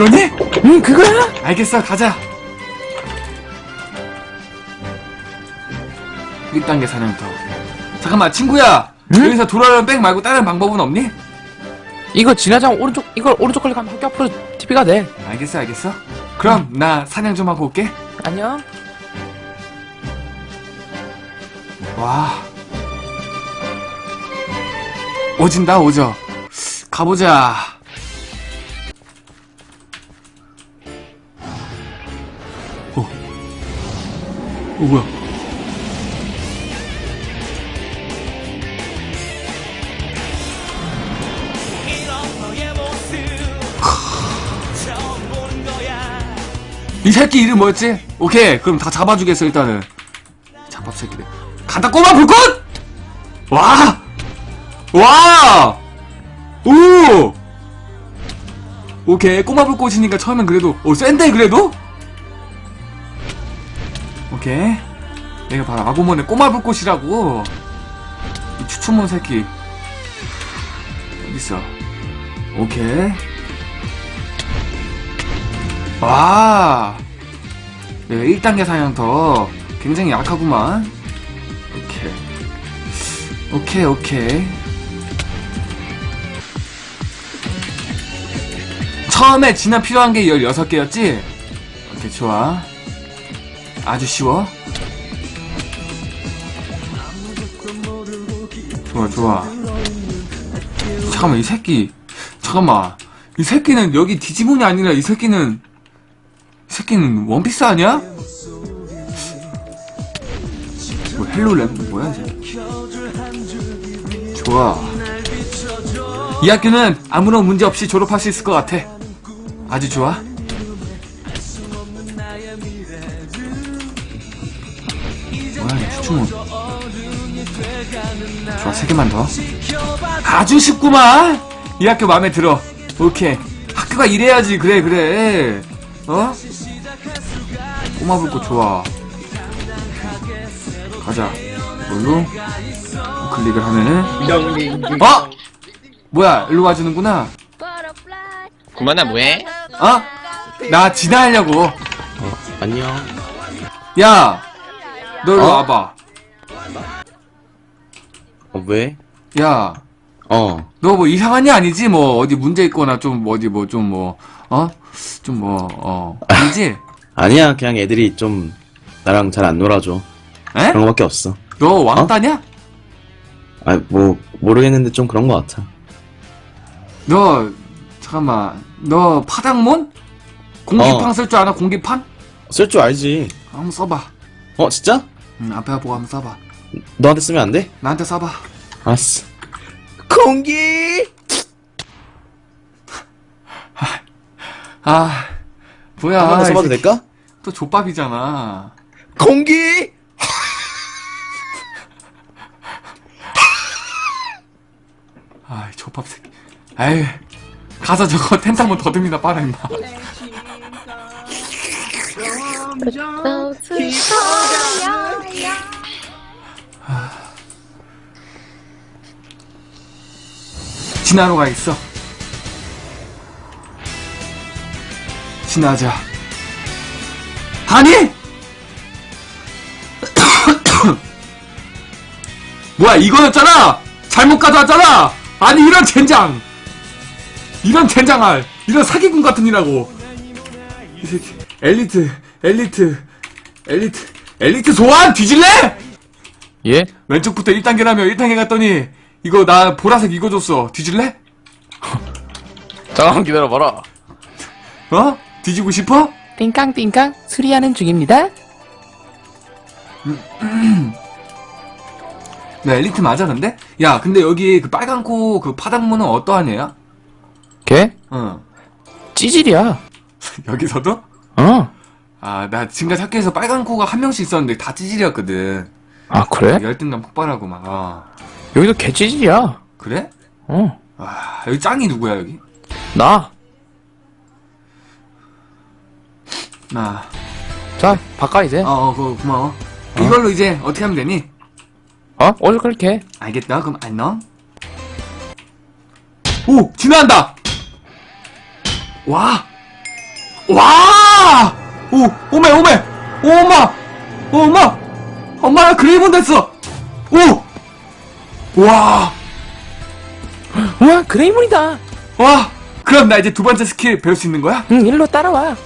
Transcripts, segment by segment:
이거니? 응, 그거야? 알겠어, 가자. 1단계 사냥터. 잠깐만, 친구야! 응? 여기서 돌아오는 백 말고 다른 방법은 없니? 이거 지나장 오른쪽, 이걸 오른쪽 클릭하면 학교 앞으로 TV가 돼. 알겠어, 알겠어. 그럼, 나 사냥 좀 하고 올게. 안녕. 와. 오진다, 오져. 가보자. 어, 뭐야. 이 새끼 이름 뭐였지? 오케이, 그럼 다 잡아주겠어, 일단은. 잡밥 새끼들. 간다, 꼬마 불꽃! 와! 와! 오! 오케이, 꼬마 불꽃이니까 처음엔 그래도, 오, 센데, 그래도? 오케이. 내가 바로 아고몬의 꼬마 불꽃이라고. 이 추천몬 새끼. 어딨어? 오케이. 와! 네, 1단계 사냥터. 굉장히 약하구만. 오케이. 오케이, 오케이. 처음에 진화 필요한 게 16개였지? 오케이, 좋아. 아주 쉬워. 좋아, 좋아. 잠깐만, 이 새끼. 잠깐만. 이 새끼는 여기 디지몬이 아니라 이 새끼는 이 새끼는 원피스 아니야? 뭐 헬로랩 뭐야 이 새끼 좋아 이 학교는 아무런 문제 없이 졸업할 수 있을 것 같아 아주 좋아 추충은 좋아 세 개만 더 아주 쉽구만 이 학교 마음에 들어 오케이 학교가 이래야지 그래 그래 어? 꼬마 불꽃 좋아 가자 이걸로 클릭을 하면은 어? 뭐야 일로 와주는구나 구만아 뭐해? 어? 나 진화하려고 어, 안녕. 야! 너 일로 어? 와봐 어, 왜? 야 어. 너 뭐 이상한 애 아니지? 뭐 어디 문제 있거나 좀 어디 뭐 좀 뭐 어? 좀 뭐 어 아니지? 아니야, 그냥 애들이 좀 나랑 잘 안 놀아줘. 에? 그런 거밖에 없어. 너 왕따냐? 아, 뭐, 모르겠는데 좀 그런 거 같아. 너 잠깐만 너 파당몬? 공기판 어. 쓸줄 알아? 공기판? 쓸 줄 알지. 한번 써봐 어, 진짜? 응 앞에 보고 한번 써봐 너한테 쓰면 안 돼? 나한테 써봐 알았어. 공기! 아 뭐야 한 번 더 이 써봐도 새끼. 될까? 또 족밥이잖아 공기! 아 이 족밥 새끼 에이 가서 저거 텐트 한번 더듬이나 빨아 임마 진화로 가 있어. 진화하자. 아니! 뭐야 이거였잖아! 잘못 가져왔잖아! 아니 이런 젠장! 이런 젠장할! 이런 사기꾼 같은 이라고! 이 새끼 엘리트 엘리트 엘리트 엘리트 소환! 뒤질래? 예? 왼쪽부터 1단계라며 1단계 갔더니 이거 나 보라색 이거 줬어 뒤질래? 잠깐만 기다려봐라. 어? 뒤지고 싶어? 띵깡띵깡 수리하는 중입니다. 나 엘리트 맞아 근데? 야 근데 여기 그 빨간 코그 어떠한 애야? 걔? 응 찌질이야. 여기서도? 어. 아 나 지금까지 학교에서 빨간 코가 한 명씩 있었는데 다 찌질이었거든 아, 그래? 열등감 폭발하고 막 어. 여기도 개 찌질이야. 그래? 어. 아 여기 짱이 누구야 여기? 나. 나 자, 바꿔 이제. 어, 어, 그거 고마워. 이걸로 이제 어떻게 하면 되니? 어? 어디 그렇게? 알겠다. 그럼 안녕. 오, 진화한다. 와, 와! 오, 오메, 오메! 오, 엄마! 오, 엄마! 엄마, 나 그레이몬 됐어! 오! 와! 우와 그레이몬이다 와! 그럼 나 이제 두 번째 스킬 배울 수 있는 거야? 응 일로 따라와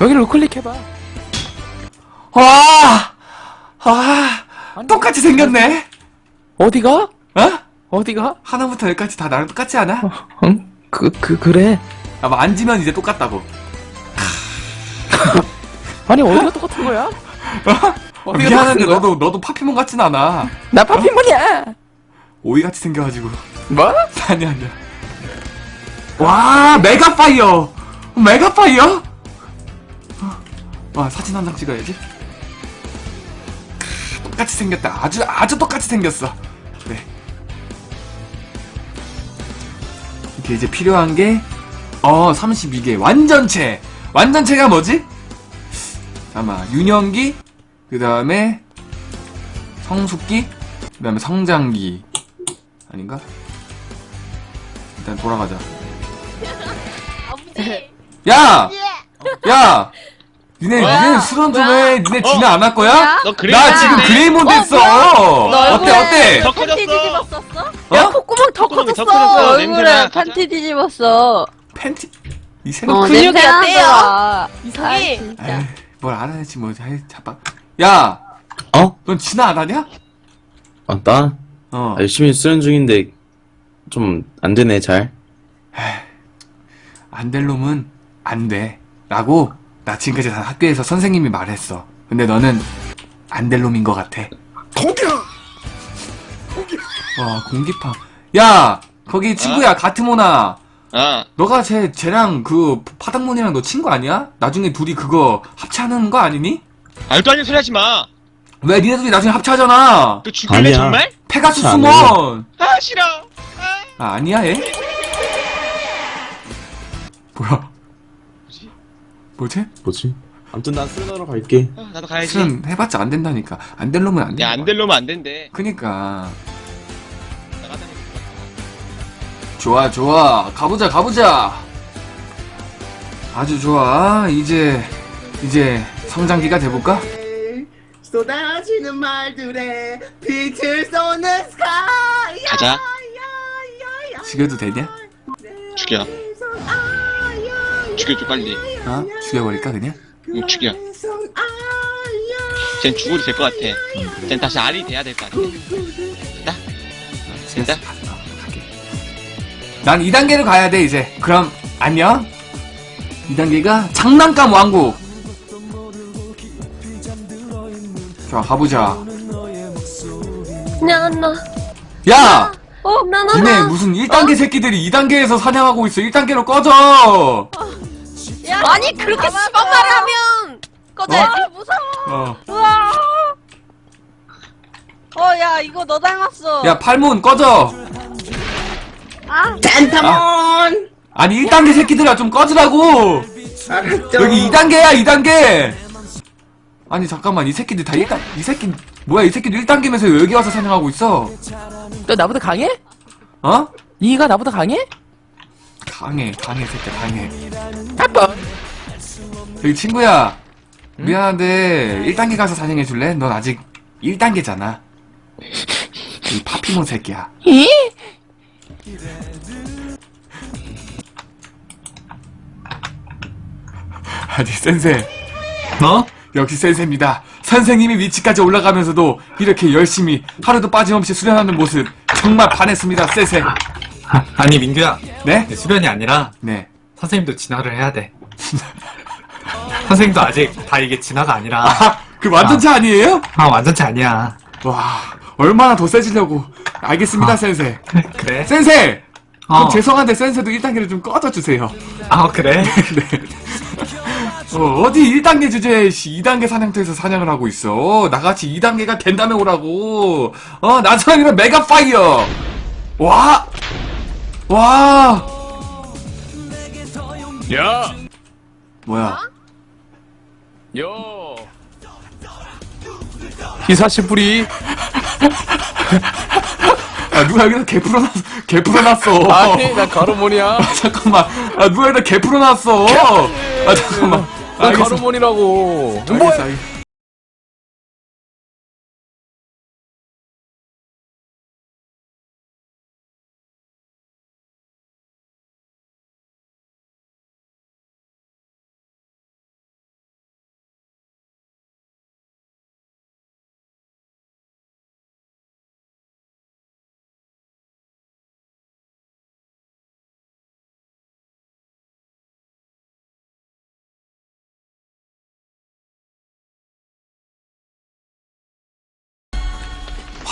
여기를 우클릭해봐 와! 아, 똑같이 생겼네? 어디가? 어? 어디가? 하나부터 열까지 다 나랑 똑같지 않아? 응? 그, 그, 그래 아마 앉으면 이제 똑같다고. 아니 어디가 똑같은 거야? 어디가 미안한데 똑같은 거야? 너도, 너도 파피몬 같진 않아. 나 파피몬이야 오이 같이 생겨가지고. 뭐? 아니야, 아니야. 와, 메가 파이어! 메가 파이어? 와, 사진 한 장 찍어야지. 똑같이 생겼다. 아주, 아주 똑같이 생겼어. 네. 이렇게 이제 필요한 게, 어, 32개. 완전체! 완전체가 뭐지? 잠깐만, 유년기, 그 다음에, 성숙기, 그 다음에 성장기. 아닌가? 일단 돌아가자. 야! 야! 니네, 뭐야? 니네 수련 좀 해. 니네 어. 진화 안할 거야? 너 그래? 나 지금 그레이몬 됐어! 너 어때, 어때? 더 커졌어. 뒤집었었어? 어? 야 콧구멍 더 콧구멍이 더 커졌어. 커졌어. 얼굴에 냄새나. 판티 뒤집었어. 팬티? 이 생각, 어, 그... 냄새 난다. 이상해. 아, 진짜. 뭘 알아야지, 뭐. 아이, 자빠. 야! 어? 넌 진화 안 하냐? 아, 나 어. 열심히 수련 중인데 좀 안 되네 잘. 안 될 놈은 안 돼. 라고, 나 지금까지 다 학교에서 선생님이 말했어. 근데 너는 안 될 놈인 것 같아. 공기! 와, 공기파. 야! 거기 친구야, 가트모나. 아, 너가 쟤, 쟤랑 그 파닥몬이랑 너 친구 아니야? 나중에 둘이 그거 합체하는 거 아니니? 말도 안 되는 소리 하지 마. 왜 니네 둘이 나중에 합체하잖아. 너 죽을래 아니야. 정말? 페가수스몬! 아 싫어. 아. 아, 아니야, 얘? 뭐야? 뭐지? 뭐지? 아무튼 난 수련하러 갈게. 아, 나도 가야지. 실은 해봤자 안 된다니까. 안 될 놈은 안 돼. 야, 안 되려면 안 된대. 그니까. 좋아, 좋아. 가보자, 가보자. 아주 좋아. 이제, 이제 성장기가 돼볼까? 쏟아지는 말들에 빛을 쏘는 스카이 가자. 죽여도 되냐? 죽여. 죽여줘 빨리. 어? 죽여버릴까, 그냥? 응, 죽여. 쟨 죽어도 될 것 같아. 쟨 다시 알이 돼야 될 것 같아. 됐다? 됐다? 어. 난 2단계로 가야 돼, 이제. 그럼, 안녕? 2단계가 장난감 왕국. 자, 가보자. 나나. 야! 어, 나나. 니네 무슨 1단계 새끼들이 2단계에서 사냥하고 있어. 1단계로 꺼져! 야, 아니 그렇게 가만 심한 말을 하면 꺼져. 아, 무서워. 어. 우와. 어, 야, 이거 너 닮았어. 야, 팔문 꺼져! 아, 젠타몬 아니, 1단계 새끼들아, 좀 꺼지라고! 알았죠 여기 2단계야, 2단계! 아니, 잠깐만, 이 새끼들 다 1단, 이 새끼, 뭐야, 이 새끼들 1단계면서 왜 여기 와서 사냥하고 있어? 너 나보다 강해? 어? 이가 나보다 강해? 강해, 강해, 새끼, 강해. 한번 저기 친구야, 미안한데, 1단계 가서 사냥해 줄래? 넌 아직 1단계잖아. 이 파피몬 새끼야. 이? 아니, 센세. 어? 역시 센세입니다. 선생님이 위치까지 올라가면서도 이렇게 열심히 하루도 빠짐없이 수련하는 모습 정말 반했습니다, 센세. 아, 아니 민규야 네? 수련이 아니라 네. 선생님도 진화를 해야 돼 선생님도 아직 다 이게 진화가 아니라 아, 그 완전체 아니에요? 아 완전체 아니야 와, 얼마나 더 세지려고. 알겠습니다, 아. 센세. 그래? 센세! 그럼 어. 죄송한데 센세도 1단계를 좀 꺼져주세요. 아 그래? 네. 어, 어디 1단계 주제에 2단계 사냥터에서 사냥을 하고 있어. 나같이 2단계가 된다며 오라고. 어, 나처럼 이런 메가 파이어. 와! 와! 야! 뭐야? 요! 히사시부리 아, 야, 누가 여기서 개 풀어놨어. 개 풀어놨어. 아니 나 가르몬이야 잠깐만. 아, 누가 여기다 개 풀어놨어. 아, 잠깐만. 나 알겠어. 가르몬이라고 알겠어, 알겠어.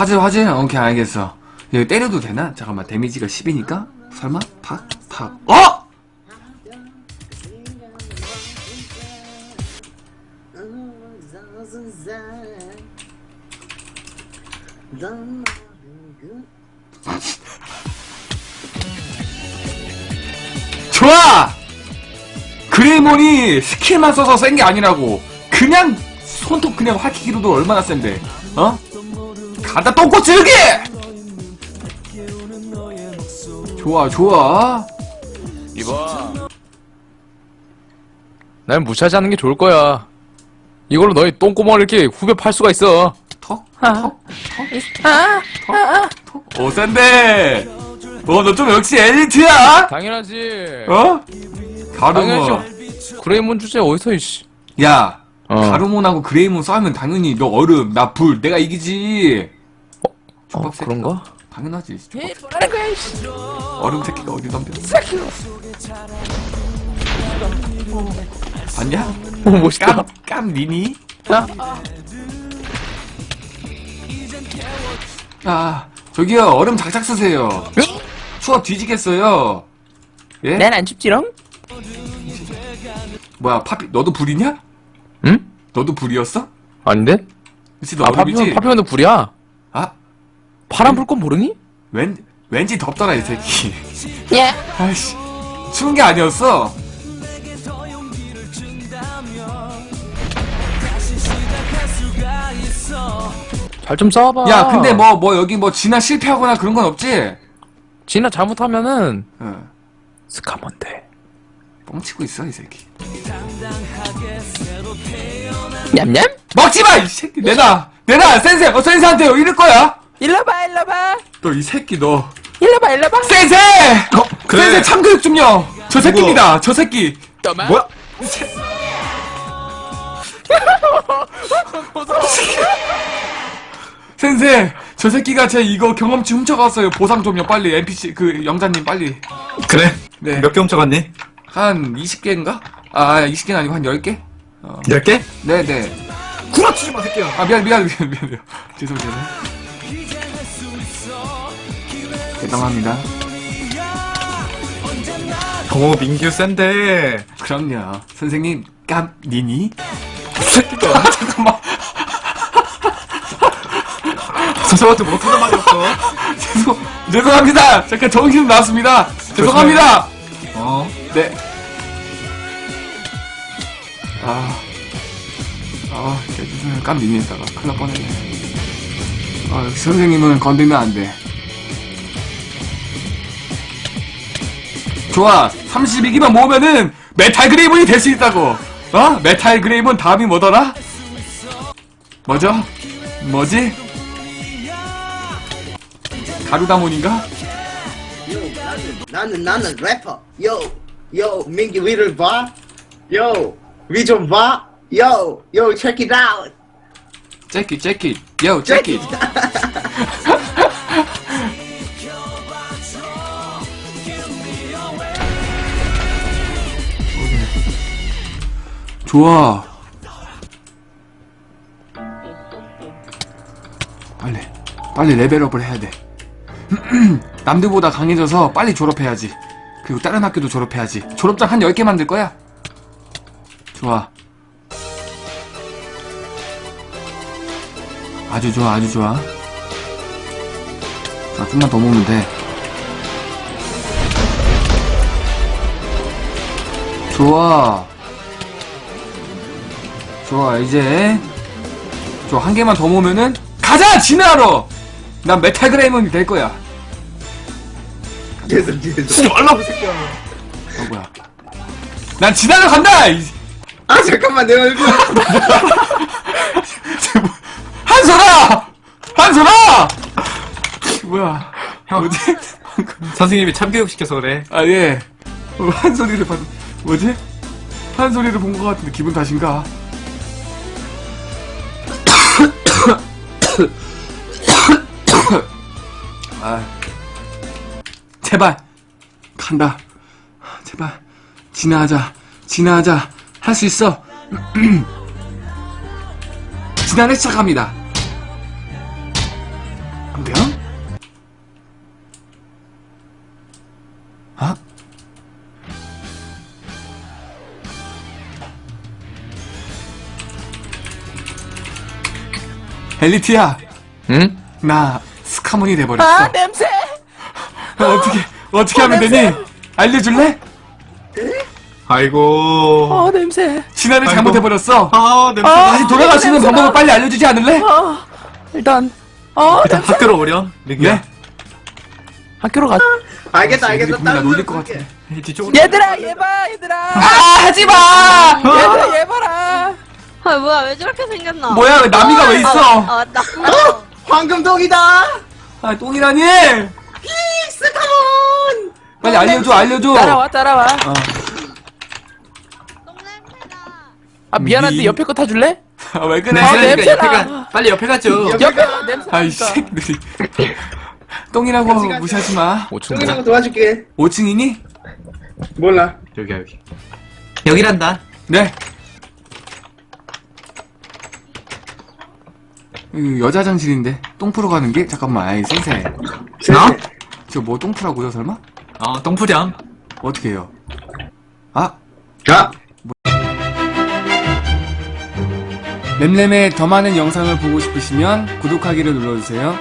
화재, 화재? 오케이, 알겠어. 여기 때려도 되나? 잠깐만, 데미지가 10이니까? 설마? 팍? 팍. 어! 좋아! 그레이몬이 스킬만 써서 센 게 아니라고. 그냥 손톱 그냥 활키기로도 얼마나 센데. 어? 가다 똥꼬 찌르기! 좋아, 좋아. 이봐 날 무시하지 않는 게 좋을 거야 이걸로 너희 똥구멍을 이렇게 후벼 팔 수가 있어 턱? 턱? 턱? 턱? 오, 센데! 어, 너 좀 역시 엘리트야! 당연하지 어? 가루몬. 당연하지 그레이몬 주제 어디서 이씨 야, 어. 가루몬하고 그레이몬 싸우면 당연히 너 얼음, 나 불, 내가 이기지. 어 새끼가. 그런가? 당연하지. 새끼. 뭐라는 거야 이씨 얼음 새끼가 어디 덤벼. 봤냐? 오 멋있다 깜, 깜 니니? 아, 저기요, 얼음 작작 쓰세요. 추워 뒤지겠어요. 예? 난 안 춥지롱? 뭐야, 파피, 너도 불이냐? 응? 너도 불이었어? 아닌데? 그치, 너 아 얼음이지? 파피면 파피면도 불이야 아, 파란 불꽃 모르니? 왠, 왠지 덥더라, 이 새끼. 예 아이씨, 추운 게 아니었어. 잘 좀 싸워봐 야, 근데 뭐, 뭐, 여기 뭐, 지나 실패하거나 그런 건 없지? 진아 잘못하면은 응. 스카먼데 뻥치고 있어, 이 새끼. 냠냠? 먹지 마, 이 새끼. 내놔. 내놔, 센세. 어, 센세한테 이럴 거야. 일러봐 일러봐 너 이 새끼, 너. 일러봐 일러봐 센세! 그래. 센세 참교육 좀요. 저 새끼입니다. 저 새끼. 떠마 뭐야? 센세, 저 새끼가 제 이거 경험치 훔쳐갔어요. 보상 좀요, 빨리. NPC, 그, 영자님, 빨리. 그래. 네. 몇 개 훔쳐갔니? 한 20개인가? 아, 20개는 아니고 한 10개? 10개? 네 네. 구라치지 마, 새끼야. 아, 미안, 미안, 미안, 미안. 미안. 죄송, 죄송. 대담합니다. 어, 민규 센데. 그럼요. 선생님, 깜니니? 새끼가. 잠깐만. 저 사람한테 못하는 말이 없어. 죄송, 죄송합니다. 잠깐 정신 나왔습니다. 죄송합니다. 어. 네. 아, 아, 죄송해요. 깜니니다가 큰일 날 뻔했네. 아, 선생님은 건들면 안 돼. 좋아. 32기만 모으면은 메탈 그레이몬이 될 수 있다고. 어? 메탈 그레이몬 다음이 뭐더라? 뭐죠? 뭐지? 가루다몬인가? 요, 나는, 나는, 나는 래퍼. 요, 요, 민기 위를 봐. 요, 위 좀 봐. 요, 요, check it out. 재킷, 재킷. 요, 재킷. 좋아. 빨리, 빨리 레벨업을 해야 돼. 남들보다 강해져서 빨리 졸업해야지. 그리고 다른 학교도 졸업해야지. 졸업장 한 10개 만들 거야. 좋아. 아주 좋아, 아주 좋아. 자, 좀만 더 모으면 돼. 좋아. 좋아, 이제. 좋아, 한 개만 더 모으면은, 가자! 진화하러! 난 메탈 그레이몬이 될 거야. 뒤에서 뒤에서 말라고 새끼야. 어 뭐야? 난 지나러 간다. 이- 아 잠깐만 내 얼굴 한솔아, 한솔아. 뭐야? 형. 뭐지? 선생님이 참교육 시켜서 그래. 아 예. 어, 한 소리를 봤. 뭐지? 한 소리를 본 것 같은데 기분 탓인가? 아, 제발 간다. 제발 진화하자, 진화하자. 할 수 있어. 진화를 시작합니다. 엘리트야, 응? 나 스카몬이 돼버렸어. 아 냄새. 어떻게 어떻게 하면 되니? 알려줄래? 아이고. 어 냄새. 진화를 아이고. 잘못해버렸어. 아, 냄새. 다시 돌아갈 수 있는 냄새나. 방법을 빨리 알려주지 않을래? 어 일단 어 일단 학교로 오렴. 민규야. 네. 학교로 가. 알겠다 알겠다 나 다른 놀릴 걸 것. 같아. 뒤쪽으로. 얘들아 얘봐 얘들아. 아 하지마! 얘들아 얘 봐라. 아 뭐야 왜 저렇게 생겼나? 뭐야 왜 나미가 왜 아, 있어? 아 맞다. 황금동이다 아 똥이라니! 스카몬 빨리 알려줘 알려줘. 따라와 따라와. 어. 아 미안한데 미- 옆에 거 타줄래? 아, 왜 그래? 아, 냄새나. 옆에 가. 빨리 옆에 가죠. 옆에 거 냄새. 아이 나니까. 새끼들이 똥이라고 같이 가자. 무시하지 마. 5층 동이랑 도와줄게 5층이니? 몰라 여기야, 여기. 여기란다. 네. 이 여자 장실인데 똥 풀어 가는 게 잠깐만 아이 선생 나? 저 뭐 똥 풀라고요 설마? 어, 똥푸렴. 어떻게 해요? 아 야 램램의 더 많은 영상을 보고 싶으시면 구독하기를 눌러주세요